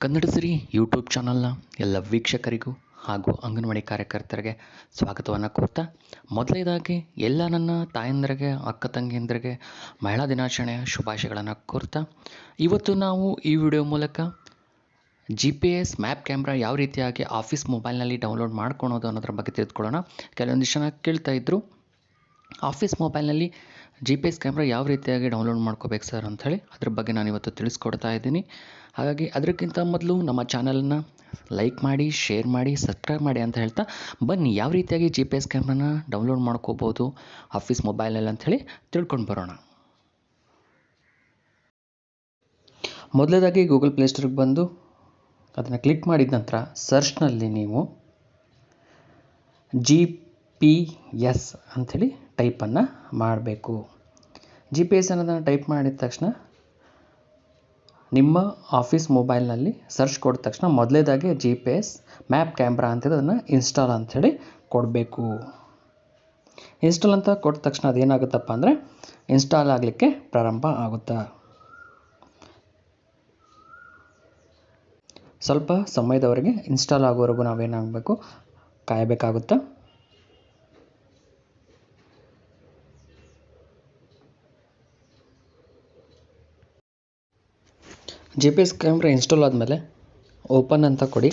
ಕನ್ನಡ ಸಿರಿ YouTube ಚಾನಲ್ನ ಎಲ್ಲ ವೀಕ್ಷಕರಿಗೂ ಹಾಗೂ ಅಂಗನವಾಡಿ ಕಾರ್ಯಕರ್ತರಿಗೆ ಸ್ವಾಗತವನ್ನು ಕೋರ್ತಾ, ಮೊದಲನೇದಾಗಿ ಎಲ್ಲ ನನ್ನ ತಾಯಂದ್ರಿಗೆ, ಅಕ್ಕ ತಂಗಿಯಂದ್ರಿಗೆ ಮಹಿಳಾ ದಿನಾಚರಣೆಯ ಶುಭಾಶಯಗಳನ್ನು ಕೋರ್ತಾ, ಇವತ್ತು ನಾವು ಈ ವಿಡಿಯೋ ಮೂಲಕ G P S map camera ಯಾವ ರೀತಿಯಾಗಿ ಆಫೀಸ್ ಮೊಬೈಲ್ನಲ್ಲಿ ಡೌನ್ಲೋಡ್ ಮಾಡ್ಕೊಳೋದು ಅನ್ನೋದ್ರ ಬಗ್ಗೆ ತಿಳ್ಕೊಳ್ಳೋಣ. ಕೆಲವೊಂದಿಷ್ಟು ಜನ ಕೇಳ್ತಾ ಇದ್ದರು ಆಫೀಸ್ ಮೊಬೈಲ್ನಲ್ಲಿ ಜಿ ಪಿ ಎಸ್ ಕ್ಯಾಮ್ರಾ ಯಾವ ರೀತಿಯಾಗಿ ಡೌನ್ಲೋಡ್ ಮಾಡ್ಕೋಬೇಕು ಸರ್ ಅಂಥೇಳಿ ಅದ್ರ ಬಗ್ಗೆ ನಾನು ಇವತ್ತು ತಿಳಿಸ್ಕೊಡ್ತಾ ಇದ್ದೀನಿ. ಹಾಗಾಗಿ ಅದಕ್ಕಿಂತ ಮೊದಲು ನಮ್ಮ ಚಾನಲನ್ನು ಲೈಕ್ ಮಾಡಿ ಶೇರ್ ಮಾಡಿ ಸಬ್ಸ್ಕ್ರೈಬ್ ಮಾಡಿ ಅಂತ ಹೇಳ್ತಾ ಬನ್ನಿ ಯಾವ ರೀತಿಯಾಗಿ ಜಿ ಪಿ ಎಸ್ ಕ್ಯಾಮ್ರಾನ ಡೌನ್ಲೋಡ್ ಮಾಡ್ಕೋಬೋದು ಆಫೀಸ್ ಮೊಬೈಲಲ್ಲಿ ಅಂಥೇಳಿ ತಿಳ್ಕೊಂಡು ಬರೋಣ. ಮೊದಲದಾಗಿ ಗೂಗಲ್ ಪ್ಲೇಸ್ಟೋರ್ಗೆ ಬಂದು ಅದನ್ನು ಕ್ಲಿಕ್ ಮಾಡಿದ ನಂತರ ಸರ್ಚ್ನಲ್ಲಿ ನೀವು ಜಿ ಪಿ ಎಸ್ ಅಂಥೇಳಿ ಟೈಪನ್ನು ಮಾಡಬೇಕು. ಜಿ ಪಿ ಎಸ್ ಅನ್ನೋದನ್ನು ಟೈಪ್ ಮಾಡಿದ ತಕ್ಷಣ ನಿಮ್ಮ ಆಫೀಸ್ ಮೊಬೈಲ್ನಲ್ಲಿ ಸರ್ಚ್ ಕೊಟ್ಟ ತಕ್ಷಣ ಮೊದಲೇದಾಗೆ G P S map camera ಅಂತೇಳಿ ಅದನ್ನು ಇನ್ಸ್ಟಾಲ್ ಅಂಥೇಳಿ ಕೊಡಬೇಕು. ಇನ್ಸ್ಟಾಲ್ ಅಂತ ಕೊಟ್ಟ ತಕ್ಷಣ ಅದೇನಾಗುತ್ತಪ್ಪ ಅಂದರೆ ಇನ್ಸ್ಟಾಲ್ ಆಗಲಿಕ್ಕೆ ಪ್ರಾರಂಭ ಆಗುತ್ತೆ? ಸ್ವಲ್ಪ ಸಮಯದವರೆಗೆ ಇನ್ಸ್ಟಾಲ್ ಆಗೋವರೆಗೂ ನಾವೇನಾಗಬೇಕು? ಕಾಯಬೇಕಾಗುತ್ತೆ? G P S camera install ಆದಮೇಲೆ ಓಪನ್ ಅಂತ ಕೊಡಿ.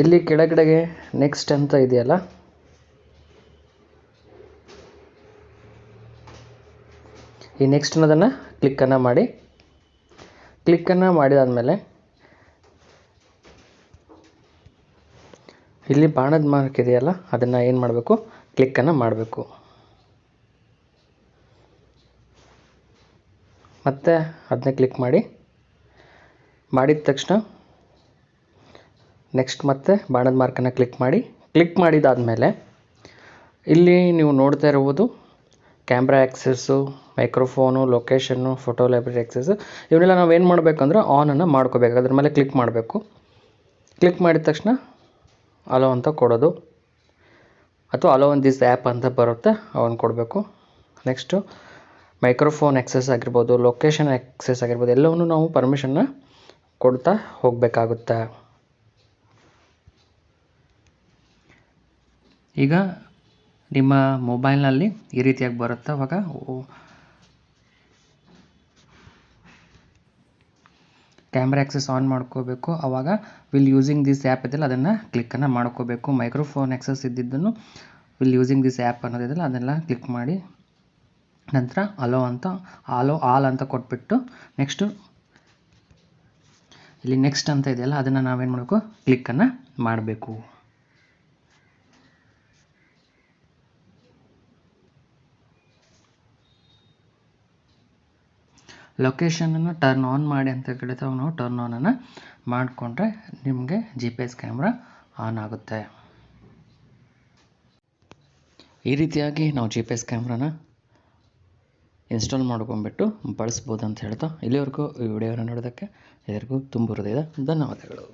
ಇಲ್ಲಿ ಕೆಳಗಡೆಗೆ ನೆಕ್ಸ್ಟ್ ಅಂತ ಇದೆಯಲ್ಲ? ಈ ನೆಕ್ಸ್ಟ್ ಅನ್ನೋದನ್ನು ಕ್ಲಿಕ್ಕನ್ನು ಮಾಡಿ. ಕ್ಲಿಕ್ಕನ್ನು ಮಾಡಿದಾದಮೇಲೆ ಇಲ್ಲಿ ಬಾಣದ ಮಾರ್ಕ್ ಇದೆಯಲ್ಲ, ಅದನ್ನು ಏನು ಮಾಡಬೇಕು? ಕ್ಲಿಕ್ಕನ್ನು ಮಾಡಬೇಕು. ಮತ್ತೆ ಅದನ್ನ ಕ್ಲಿಕ್ ಮಾಡಿ. ಮಾಡಿದ ತಕ್ಷಣ ನೆಕ್ಸ್ಟ್ ಮತ್ತೆ ಬಾಣದ ಮಾರ್ಕನ್ನು ಕ್ಲಿಕ್ ಮಾಡಿ. ಕ್ಲಿಕ್ ಮಾಡಿದಾದಮೇಲೆ ಇಲ್ಲಿ ನೀವು ನೋಡ್ತಾ ಇರುವುದು camera access microphone location photo library access ಇವನ್ನೆಲ್ಲ ನಾವು ಏನು ಮಾಡಬೇಕಂದ್ರೆ ಆನನ್ನು ಮಾಡ್ಕೋಬೇಕು. ಅದ್ರ ಮೇಲೆ ಕ್ಲಿಕ್ ಮಾಡಬೇಕು. ಕ್ಲಿಕ್ ಮಾಡಿದ ತಕ್ಷಣ ಅಲೋ ಅಂತ ಕೊಡೋದು. ಅಥವಾ ಅಲೋ ಒನ್ ದಿಸ್ ಆ್ಯಪ್ ಅಂತ ಬರುತ್ತೆ ಅವನ್ನು ಕೊಡಬೇಕು. ನೆಕ್ಸ್ಟು ಮೈಕ್ರೋಫೋನ್ ಆ್ಯಕ್ಸಸ್ ಆಗಿರ್ಬೋದು ಲೊಕೇಶನ್ ಆ್ಯಕ್ಸಸ್ ಆಗಿರ್ಬೋದು, ಎಲ್ಲವನ್ನು ನಾವು ಪರ್ಮಿಷನ್ನ ಕೊಡ್ತಾ ಹೋಗಬೇಕಾಗುತ್ತೆ. ಈಗ ನಿಮ್ಮ ಮೊಬೈಲ್ನಲ್ಲಿ ಈ ರೀತಿಯಾಗಿ ಬರುತ್ತೆ? ಅವಾಗ ಕ್ಯಾಮ್ರಾ ಆ್ಯಕ್ಸಸ್ ಆನ್ ಮಾಡ್ಕೋಬೇಕು. ಆವಾಗ ವಿಲ್ ಯೂಸಿಂಗ್ ದಿಸ್ ಆ್ಯಪ್ ಇದೆಯಲ್ಲ ಅದನ್ನು ಕ್ಲಿಕ್ಕನ್ನು ಮಾಡ್ಕೋಬೇಕು. ಮೈಕ್ರೋಫೋನ್ ಆ್ಯಕ್ಸಸ್ ಇದ್ದಿದ್ದನ್ನು ವಿಲ್ ಯೂಸಿಂಗ್ ದಿಸ್ ಆ್ಯಪ್ ಅನ್ನೋದಿದೆಯಲ್ಲ ಅದನ್ನೆಲ್ಲ ಕ್ಲಿಕ್ ಮಾಡಿ ನಂತರ ಅಲೋ ಅಂತ ಆಲೋ ಆಲ್ ಅಂತ ಕೊಟ್ಬಿಟ್ಟು ನೆಕ್ಸ್ಟು ಇಲ್ಲಿ ನೆಕ್ಸ್ಟ್ ಅಂತ ಇದೆಯಲ್ಲ, ಅದನ್ನು ನಾವೇನು ಮಾಡಬೇಕು? ಕ್ಲಿಕ್ಕನ್ನು ಮಾಡಬೇಕು. ಲೊಕೇಶನನ್ನು ಟರ್ನ್ ಆನ್ ಮಾಡಿ ಅಂತ ಕೇಳ್ತಾವೆ ನಾವು ಟರ್ನ್ ಆನನ್ನು ಮಾಡಿಕೊಂಡ್ರೆ ನಿಮಗೆ G P S camera on ಆಗುತ್ತೆ. ಈ ರೀತಿಯಾಗಿ ನಾವು ಜಿ ಪಿ ಎಸ್ ಕ್ಯಾಮ್ರಾನ ಇನ್ಸ್ಟಾಲ್ ಮಾಡ್ಕೊಂಬಿಟ್ಟು ಬಳಸ್ಬೋದು ಅಂತ ಹೇಳ್ತಾ ಇಲ್ಲಿವರೆಗೂ ಈ ವಿಡಿಯೋನ ನೋಡೋದಕ್ಕೆ ಎಲ್ಲರಿಗೂ ತುಂಬ ಹೃದಯದ ಧನ್ಯವಾದಗಳು.